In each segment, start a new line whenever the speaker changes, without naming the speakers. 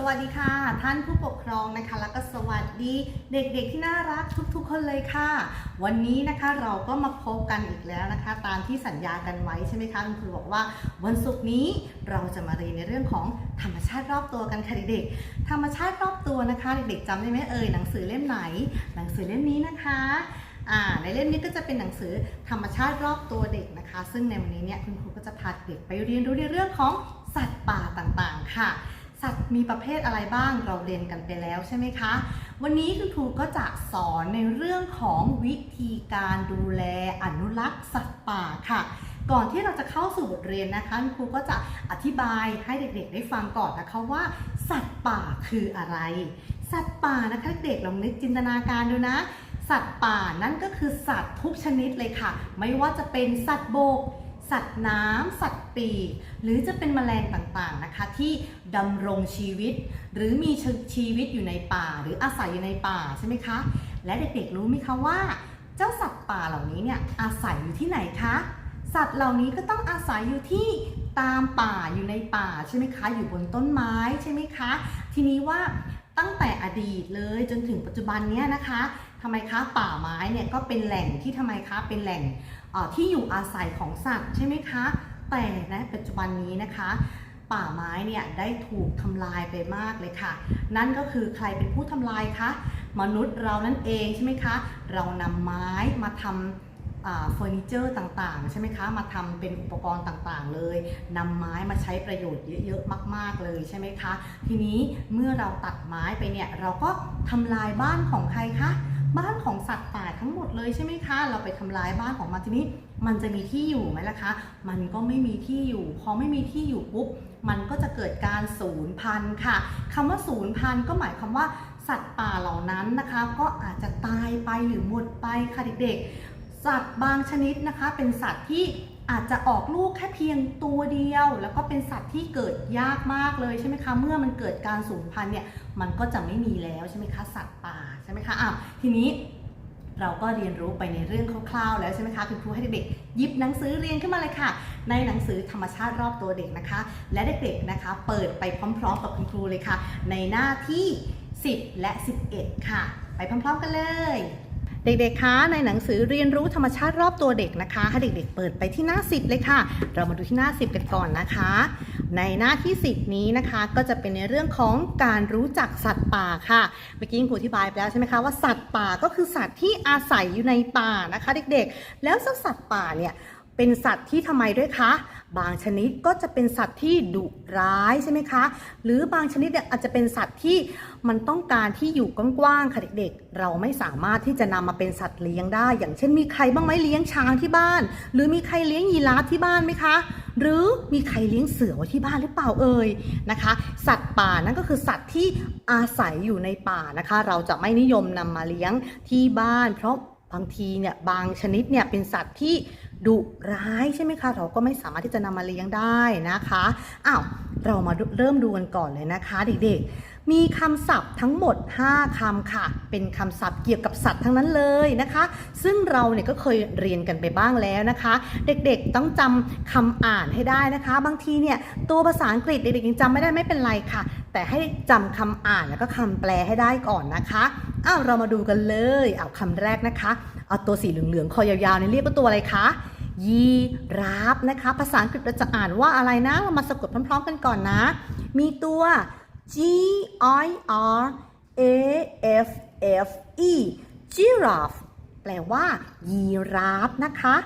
สวัสดีค่ะ ท่านผู้ปกครองนะคะ แล้วก็สวัสดีเด็กๆที่น่ารักทุกๆ คนเลยค่ะ วันนี้นะคะเราก็มาพบกันอีกแล้วนะคะ ตามที่สัญญากันไว้ใช่ไหมคะคุณครูบอกว่า วันศุกร์นี้เราจะมาเรียนในเรื่องของธรรมชาติรอบตัวกันค่ะเด็กๆธรรมชาติรอบตัวนะคะเด็กๆจำได้ไหมเอ่ยหนังสือเล่มไหน หนังสือเล่มนี้นะคะอ่าในเล่มนี้ก็จะเป็นหนังสือธรรมชาติรอบตัวเด็กนะคะ ซึ่งในวันนี้เนี่ยคุณครูก็จะพาเด็กไปเรียนรู้ในเรื่องของสัตว์ป่าต่างๆ ค่ะ สัตว์มีประเภทอะไรบ้างเราเรียนกันไปแล้วใช่ไหมคะ วันนี้คุณครูก็จะสอนในเรื่องของวิธีการดูแลอนุรักษ์สัตว์ป่าค่ะ ก่อนที่เราจะเข้าสู่บทเรียนนะคะคุณครูก็จะอธิบายให้เด็กๆ ได้ฟังก่อนนะคะว่า สัตว์ป่าคืออะไร สัตว์ป่านะคะเด็กลองนึกจินตนาการดูนะ สัตว์ป่านั่นก็คือสัตว์ทุกชนิดเลยค่ะ ไม่ว่าจะเป็นสัตว์บก สัตว์น้ำสัตว์ปีกหรือจะเป็นแมลงต่างๆนะคะ ที่ดำรงชีวิต หรือมีชีวิตอยู่ในป่า หรืออาศัยอยู่ในป่าใช่ไหมคะ และเด็กๆรู้ไหมคะว่า เจ้าสัตว์ป่าเหล่านี้เนี่ยอาศัยอยู่ที่ไหนคะ สัตว์เหล่านี้ก็ต้องอาศัยอยู่ที่ตามป่าอยู่ในป่าใช่ไหมคะ อยู่บนต้นไม้ใช่ไหมคะ ทีนี้ว่าตั้งแต่อดีตเลยจนถึงปัจจุบันเนี้ยนะคะ ทำไมคะป่าไม้เนี่ยก็เป็นแหล่งที่ทำไมคะเป็นแหล่งที่อยู่อาศัยของสัตว์ใช่ไหมคะ แต่ในปัจจุบันนี้นะคะ ป่าไม้เนี่ยได้ถูกทำลายไปมากเลยค่ะ นั่นก็คือใครเป็นผู้ทำลายคะมนุษย์เรานั่นเองใช่ไหมคะ เรานำไม้มาทำอ่าเฟอร์นิเจอร์ต่างๆ ใช่ไหมคะ มาทำเป็นอุปกรณ์ต่างๆ เลยนำไม้มาใช้ประโยชน์เยอะๆ มาก ๆ เลยใช่ไหมคะ ทีนี้เมื่อเราตัดไม้ไปเนี่ย เราก็ทำลายบ้านของใครคะ บ้านของสัตว์ป่าทั้งหมดเลยใช่ไหมคะ เราไปทำลายบ้านของมันทีนี้ มันจะมีที่อยู่ไหมล่ะคะ มันก็ไม่มีที่อยู่ พอไม่มีที่อยู่ปุ๊บ มันก็จะเกิดการสูญพันธุ์ค่ะคำว่าสูญพันธุ์ก็หมายความว่าสัตว์ป่าเหล่านั้นนะคะ ก็อาจจะตายไปหรือหมดไปค่ะเด็กๆ สัตว์บางชนิดนะคะ เป็นสัตว์ที่อาจจะออกลูกแค่เพียงตัวเดียว แล้วก็เป็นสัตว์ที่เกิดยากมากเลยใช่ไหมคะ เมื่อมันเกิดการสูญพันธุ์เนี่ย มันก็จะไม่มีแล้วใช่ไหมคะ สัตว์ ช่ไหมคะอ้าวทีนี้เราก็เรียนรู้ไปในเรื่องคร่าวๆแล้วใช่ไหมคะคุณครูให้เด็กๆยิบหนังสือเรียนขึ้นมาเลยค่ะ ในหนังสือธรรมชาติรอบตัวเด็กนะคะ และเด็กๆนะคะ เปิดไปพร้อมๆกับคุณครูเลยค่ะ ในหน้าที่ 10 และ 11 ค่ะ ไปพร้อมๆกันเลยเด็กๆ คะ ในหนังสือเรียนรู้ธรรมชาติรอบตัวเด็กนะคะ ให้เด็กๆ เปิดไปที่หน้า 10 เลยค่ะ เรามาดูที่หน้า 10 กันก่อนนะคะ ในหน้าที่ 10 นี้นะคะก็จะเป็นในเรื่องของการรู้จักสัตว์ป่าค่ะ เมื่อกี้คุณครูอธิบายไปแล้วใช่ไหมคะว่าสัตว์ป่าก็คือสัตว์ที่อาศัยอยู่ในป่านะคะ เด็กๆ แล้วสัตว์ป่าเนี่ย เป็นสัตว์ที่ทำไมด้วยคะ บางชนิดก็จะเป็นสัตว์ที่ดุร้ายใช่ไหมคะ หรือบางชนิดเนี่ยอาจจะเป็นสัตว์ที่มันต้องการที่อยู่กว้างๆค่ะเด็กๆ เราไม่สามารถที่จะนำมาเป็นสัตว์เลี้ยงได้ อย่างเช่นมีใครบ้างไหมเลี้ยงช้างที่บ้าน หรือมีใครเลี้ยงยีราฟที่บ้านไหมคะ หรือมีใครเลี้ยงเสือไว้ที่บ้านหรือเปล่าเอ่ยนะคะ สัตว์ป่านั่นก็คือสัตว์ที่อาศัยอยู่ในป่านะคะ เราจะไม่นิยมนำมาเลี้ยงที่บ้าน เพราะบางทีเนี่ยบางชนิดเนี่ยเป็นสัตว์ที่ ดุร้ายใช่ไหมคะ เราก็ไม่สามารถที่จะนำมาเลี้ยงได้นะคะอ้าวเรามาเริ่มดูกันก่อนเลยนะคะเด็กๆ มีคำศัพท์ทั้งหมด 5คำค่ะ เป็นคำศัพท์เกี่ยวกับสัตว์ทั้งนั้นเลยนะคะ ซึ่งเราเนี่ยก็เคยเรียนกันไปบ้างแล้วนะคะ เด็กๆต้องจำคำอ่านให้ได้นะคะ บางทีเนี่ยตัวภาษาอังกฤษเด็กๆยังจำไม่ได้ไม่เป็นไรค่ะ แต่ให้จำคำอ่านแล้วก็คำแปลให้ได้ก่อนนะคะ อ้าวเรามาดูกันเลยเอาคำแรกนะคะ เอาตัวสีเหลืองๆคอยาวๆเนี่ยเรียกว่าตัวอะไรคะยีราฟนะคะ ภาษาอังกฤษเราจะอ่านว่าอะไรนะ เรามาสะกดพร้อม ๆ กันก่อนนะ มีตัว G I R A F F E giraffe แปลว่า ยีราฟนะคะ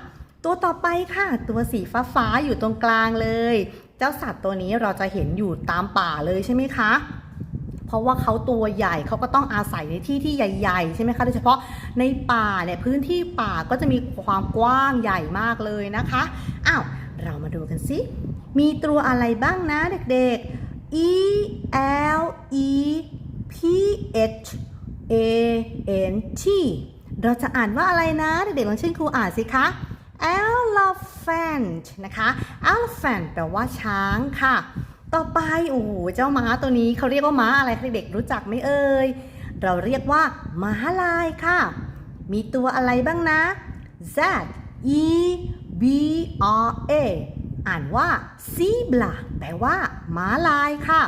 ตัวต่อไปค่ะ ตัวสีฟ้าๆอยู่ตรงกลางเลย เจ้าสัตว์ตัวนี้เราจะเห็นอยู่ตามป่าเลยใช่ไหมคะ เพราะว่าเขาตัวใหญ่เขาก็ต้องอาศัยในที่ที่ใหญ่ๆ ใช่ไหมคะโดยเฉพาะในป่าเนี่ยพื้นที่ป่าก็จะมีความกว้างใหญ่มากเลยนะคะอ้าวเรามาดูกันสิมีตัวอะไรบ้างนะเด็กๆ E L E P H A N T เราจะอ่านว่าอะไรนะ เด็กๆลองเช่นครูอ่านสิคะ elephant นะคะ elephant แปลว่าช้างค่ะ ต่อไปโอ้โหเจ้าม้าตัวนี้เขาเรียกว่าม้าอะไรคะเด็กๆรู้จักไหมเอ่ยเราเรียกว่าม้าลายค่ะ มีตัวอะไรบ้างนะ Z E B R A อ่านว่า zebra แปลว่าม้าลายค่ะ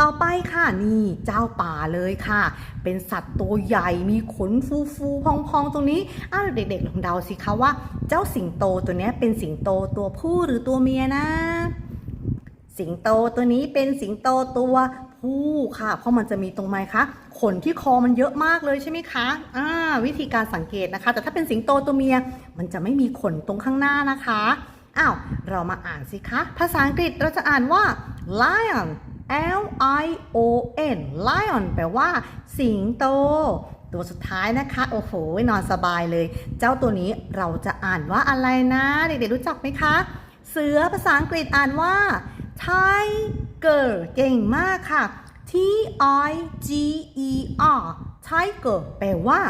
ต่อไปค่ะนี่เจ้าป่าเลยค่ะ เป็นสัตว์ตัวใหญ่มีขนฟูฟูๆพองๆ ตรงนี้อ้าวเด็กๆลองเดาสิคะว่า เจ้าสิงโตตัวนี้เป็นสิงโตตัวผู้หรือตัวเมียนะ สิงโตตัวนี้เป็นสิงโตตัวผู้ค่ะ เพราะมันจะมีตรงไหมคะขนที่คอมันเยอะมากเลยใช่ไหมคะอ่าวิธีการสังเกตนะคะ แต่ถ้าเป็นสิงโตตัวเมีย มันจะไม่มีขนตรงข้างหน้านะคะอ้าวเรามาอ่านสิคะ ภาษาอังกฤษเราจะอ่านว่า lion L I O N lion แปลว่าสิงโต ตัวสุดท้ายนะคะ โอ้โห นอนสบายเลย เจ้าตัวนี้เราจะอ่านว่าอะไรนะ เด็กๆรู้จักไหมคะ เสือภาษาอังกฤษอ่านว่า tiger เก่งมากค่ะ T I G E R tiger แปลว่า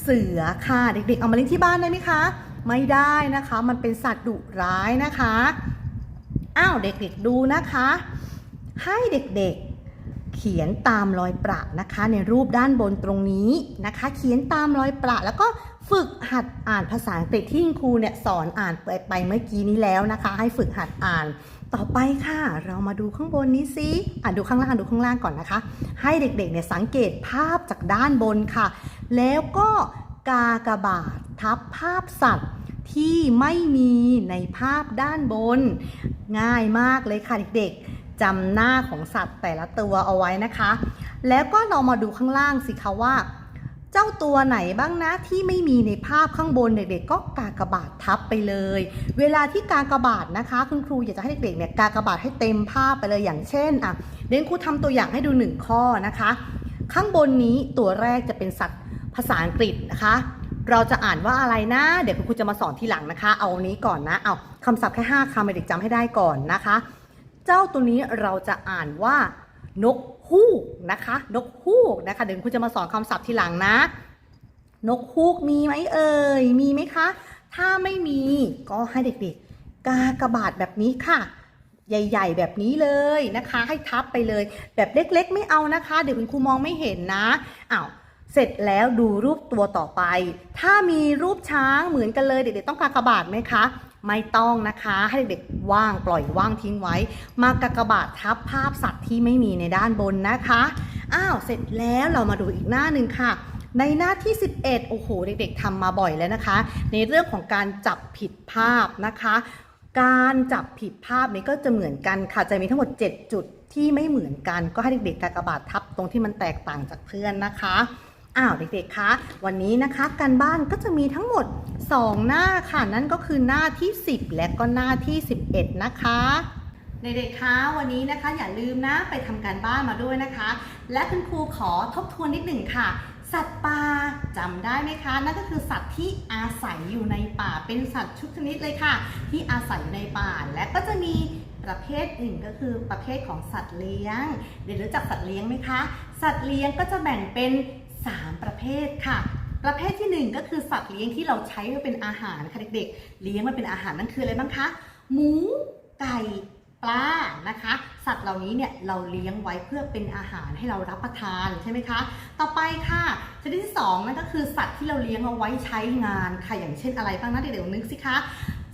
เสือค่ะ เด็กๆ เอามาเลี้ยงที่บ้านได้ไหมคะ ไม่ได้นะคะ มันเป็นสัตว์ดุร้ายนะคะ อ้าว เด็กๆ ดูนะคะ ให้เด็กๆ เขียนตามรอยประนะคะ ในรูปด้านบนตรงนี้นะคะ เขียนตามรอยประแล้วก็ ฝึกหัดอ่านภาษาอังกฤษที่คุณครูเนี่ยสอนอ่านไปไปเมื่อกี้นี้แล้วนะคะ ให้ฝึกหัดอ่าน ต่อไปค่ะ เรามาดูข้างบนนี้สิอ่านดูข้างล่างดูข้างล่างก่อนนะคะ ให้เด็กๆเนี่ยสังเกตภาพจากด้านบนค่ะ แล้วก็กากบาททับภาพสัตว์ที่ไม่มีในภาพด้านบน ง่ายมากเลยค่ะเด็กๆจำหน้าของสัตว์แต่ละตัวเอาไว้นะคะ แล้วก็เรามาดูข้างล่างสิคะว่า จ้าตัวไหนบ้างนะที่ไม่มีในภาพข้างบนเด็กๆ ก็กากบาททับไปเลย เวลาที่กากบาทนะคะ คุณครูอยากจะให้เด็กๆเนี่ยกากบาทให้เต็มภาพไปเลยอย่างเช่นอะเดี๋ยวครูทำตัวอย่างให้ดูหนึ่งข้อนะคะ ข้างบนนี้ตัวแรกจะเป็นสัตว์ภาษาอังกฤษนะคะ เราจะอ่านว่าอะไรนะ เดี๋ยวคุณครูจะมาสอนทีหลังนะคะ เอานี้ก่อนนะเอาคำศัพท์แค่5คำให้เด็กจำให้ได้ก่อนนะคะ เจ้าตัวนี้เราจะอ่านว่านก ฮูกนะคะ นกฮูกนะคะ เดี๋ยวคุณจะมาสอนคำศัพท์ทีหลังนะ นกฮูกมีไหมเอ่ย มีไหมคะ ถ้าไม่มีก็ให้เด็กๆ กากระบาดแบบนี้ค่ะ ใหญ่ ๆ แบบนี้เลยนะคะ ให้ทับไปเลย แบบเล็ก ๆ ไม่เอานะคะ เดี๋ยวคุณครูมองไม่เห็นนะอ้าว เสร็จแล้วดูรูปตัวต่อไป ถ้ามีรูปช้างเหมือนกันเลยเด็กๆต้องกากบาทไหมคะ ไม่ต้องนะคะ ให้เด็กๆว่างปล่อยว่างทิ้งไว้ มากากบาททับภาพสัตว์ที่ไม่มีในด้านบนนะคะ อ้าว เสร็จแล้วเรามาดูอีกหน้าหนึ่งค่ะ ในหน้าที่ 11 โอ้โห เด็กๆทำมาบ่อยแล้วนะคะ ในเรื่องของการจับผิดภาพนะคะ การจับผิดภาพนี้ก็จะเหมือนกันค่ะ จะมีทั้งหมด 7 จุดที่ไม่เหมือนกัน ก็ให้เด็กๆกากบาททับตรงที่มันแตกต่างจากเพื่อนนะคะ อ้าวเด็กๆ คะ วันนี้นะคะการบ้านก็จะมีทั้งหมด 2 หน้าค่ะ นั่นก็คือหน้าที่ 10 และก็หน้าที่ 11 นะคะเด็กๆ คะ วันนี้นะคะอย่าลืมนะไปทำการบ้านมาด้วยนะคะ และคุณครูขอทบทวนนิดหนึ่งค่ะสัตว์ป่าจำได้ไหมคะนั่นก็คือสัตว์ที่อาศัยอยู่ในป่าเป็นสัตว์ชุกชนิดเลยค่ะ ที่อาศัยอยู่ในป่าและก็จะมีประเภทหนึ่งก็คือประเภทของสัตว์เลี้ยง เดี๋ยวรู้จักสัตว์เลี้ยงไหมคะ สัตว์เลี้ยงก็จะแบ่งเป็น 3 ประเภทค่ะ ประเภทที่ 1 ก็คือสัตว์เลี้ยงที่เราใช้มาเป็นอาหารค่ะเด็กๆ เลี้ยงมาเป็นอาหารนั่นคืออะไรบ้างคะหมูไก่ปลานะคะ สัตว์เหล่านี้เนี่ยเราเลี้ยงไว้เพื่อเป็นอาหารให้เรารับประทานใช่ไหมคะ ต่อไปค่ะชนิดที่2นั่นก็คือสัตว์ที่เราเลี้ยงเอาไว้ใช้งานค่ะอย่างเช่นอะไรบ้างนะเด็กๆนึกสิคะ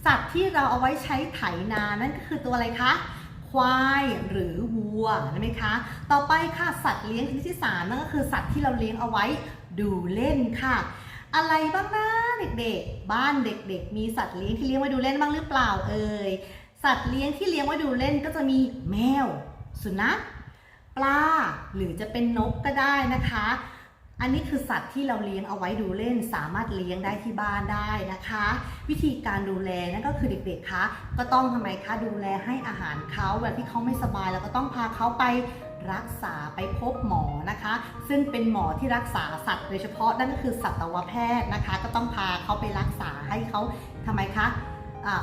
สัตว์ที่เราเอาไว้ใช้ไถนานั่นก็คือตัวอะไรคะ ควายหรือวัวใช่ไหมคะ ต่อไปค่ะสัตว์เลี้ยงชนิดที่สามนั่นก็คือสัตว์ที่เราเลี้ยงเอาไว้ดูเล่นค่ะ อะไรบ้างนะเด็กๆ บ้านเด็กๆ มีสัตว์เลี้ยงที่เลี้ยงไว้ดูเล่นบ้างหรือเปล่าเอ่ย สัตว์เลี้ยงที่เลี้ยงไว้ดูเล่นก็จะมีแมว สุนัข ปลา หรือจะเป็นนกก็ได้นะคะ อันนี้คือสัตว์ที่เราเลี้ยงเอาไว้ดูเล่น สามารถเลี้ยงได้ที่บ้านได้นะคะ วิธีการดูแลนั่นก็คือเด็กๆคะก็ต้องทำไมคะดูแลให้อาหารเขาเวลาที่เขาไม่สบายเราก็ต้องพาเขาไปรักษาไปพบหมอนะคะ ซึ่งเป็นหมอที่รักษาสัตว์โดยเฉพาะนั่นก็คือสัตวแพทย์นะคะ ก็ต้องพาเขาไปรักษาให้เขาทำไมคะ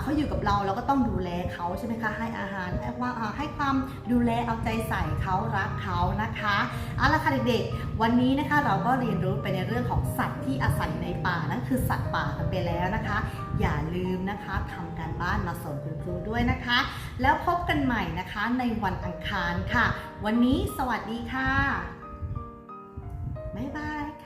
เขาอยู่กับเราเราก็ต้องดูแลเขาใช่ไหมคะให้อาหารให้ว่าอ่าให้ความดูแลเอาใจใส่เขารักเขานะคะเอาละค่ะเด็กๆ วันนี้นะคะเราก็เรียนรู้ไปในเรื่องของสัตว์ที่อาศัยในป่านั่นคือสัตว์ป่ากันไปแล้วนะคะ อย่าลืมนะคะทำการบ้านมาส่งคุณครูด้วยนะคะ แล้วพบกันใหม่นะคะในวันอังคารค่ะ วันนี้สวัสดีค่ะบ๊ายบาย